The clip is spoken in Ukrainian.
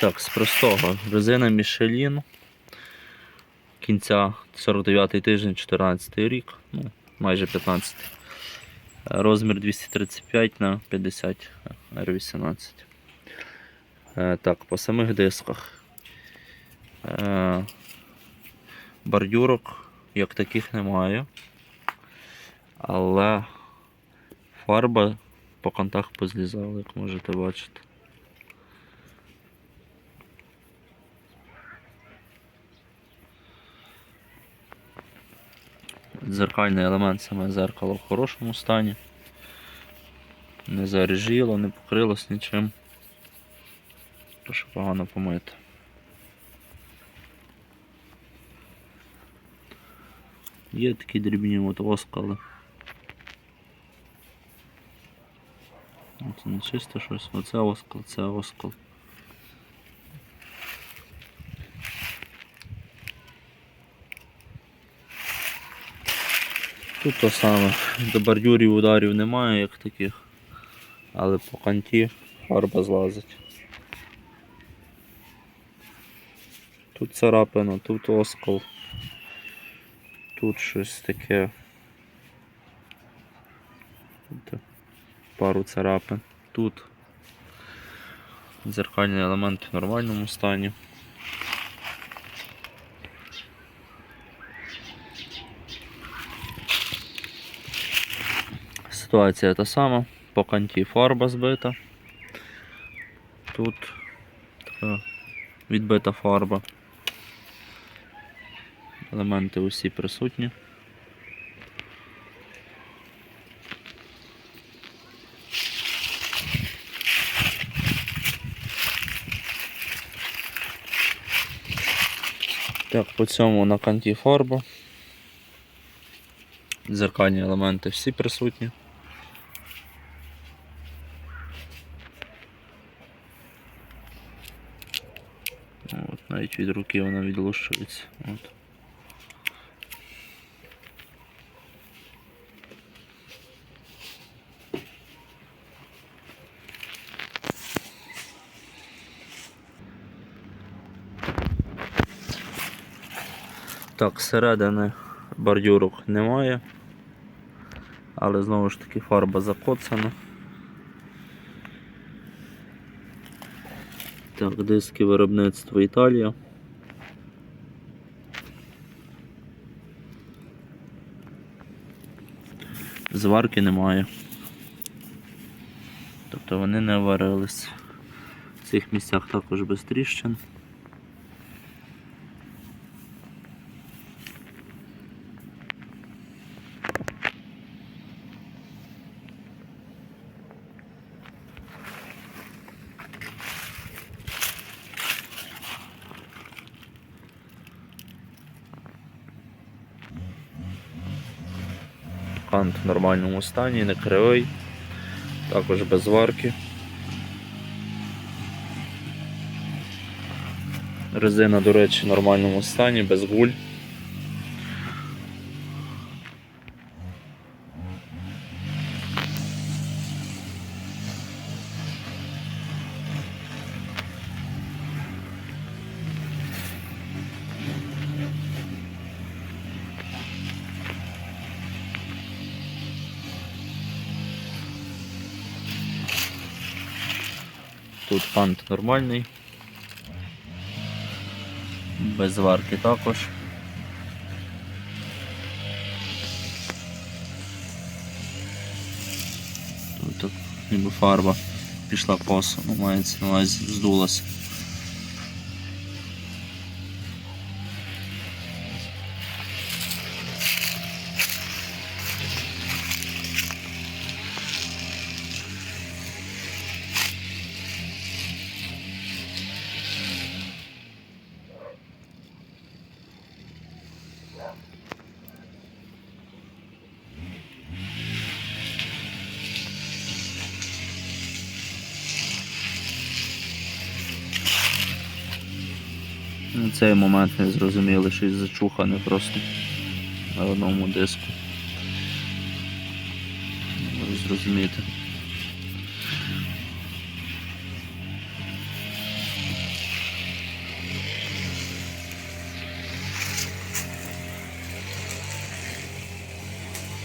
Так, з простого. Резина Michelin. Кінця 49 тиждень, 14 рік, ну, майже 15. Розмір 235 на 50 R18. Е, так, по самих дисках. Е, бордюрок як таких немає. Але фарба по кантах позлізала, як можете бачити. Дзеркальний елемент, саме зеркало в хорошому стані. Не заріжило, не покрилось нічим. Прошу погано помити. Є такі дрібні от оскали. Це не чисто щось. Оце оскал, це оскал. Тут то саме. До бордюрів ударів немає як таких, але по канті фарба злазить. Тут царапина, тут оскол. Тут щось таке. Тут пару царапин. Тут дзеркальний елемент в нормальному стані. Ситуація та сама, по канті фарба збита. Тут така відбита фарба. Елементи усі присутні. Так, по цьому на канті фарба. Дзеркальні елементи всі присутні. Навіть від руки вона відлущується. От. Так, зсередини бордюрок немає, але знову ж таки фарба закоцана. Так, диски виробництва Італія. Зварки немає. Тобто вони не варились. В цих місцях також без тріщин. Кант в нормальному стані, не кривий, також без варки. Резина, до речі, в нормальному стані, без гуль. Тут фант нормальний. Без варки також. Тут ніби фарба пішла по ну, мається на увазі здулася. Ну, Цей момент не зрозуміли, щось зачухане просто на одному диску. Зрозуміти.